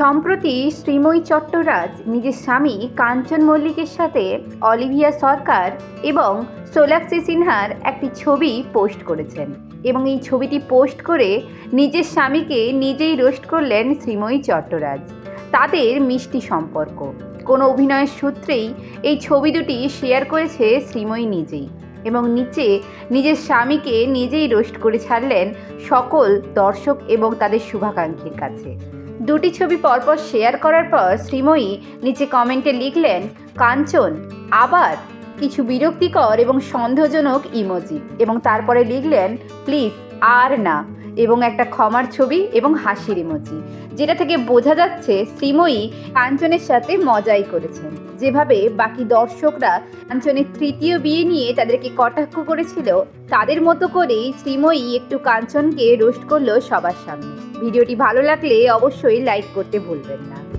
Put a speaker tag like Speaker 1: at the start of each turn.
Speaker 1: সম্প্রতি শ্রীময়ী চট্টরাজ নিজের স্বামী কাঞ্চন মল্লিকের সাথে অলিভিয়া সরকার এবং সোলাক্সি সিনহার একটি ছবি পোস্ট করেছেন এবং এই ছবিটি পোস্ট করে নিজের স্বামীকে নিজেই রোস্ট করলেন শ্রীময়ী চট্টরাজ। তাদের মিষ্টি সম্পর্ক। কোনো অভিনয়ের সূত্রেই এই ছবি দুটি শেয়ার করেছে শ্রীময়ী নিজেই এবং নিচে নিজের স্বামীকে নিজেই রোস্ট করে ছাড়লেন সকল দর্শক এবং তাদের শুভাকাঙ্ক্ষীর কাছে। দুটি ছবি পরপর শেয়ার করার পর শ্রীময়ী নিচে কমেন্টে লিখলেন, কাঞ্চন, আবার কিছু বিরক্তিকর এবং সন্দেহজনক ইমোজি এবং তারপরে লিখলেন, প্লিজ, আর না। এবং একটা ক্ষমার ছবি এবং হাসির ইমোজি যেটা থেকে বোঝা যাচ্ছে শ্রীময়ী কাঞ্চনের সাথে মজাই করেছেন। যেভাবে বাকি দর্শকরা কাঞ্চনের তৃতীয় বিয়ে নিয়ে তাদেরকে কটাক্ষ করেছিল, তাদের মতো করেই শ্রীময়ী একটু কাঞ্চনকে রোস্ট করল সবার সামনে। ভিডিওটি ভালো লাগলে অবশ্যই লাইক করতে ভুলবেন না।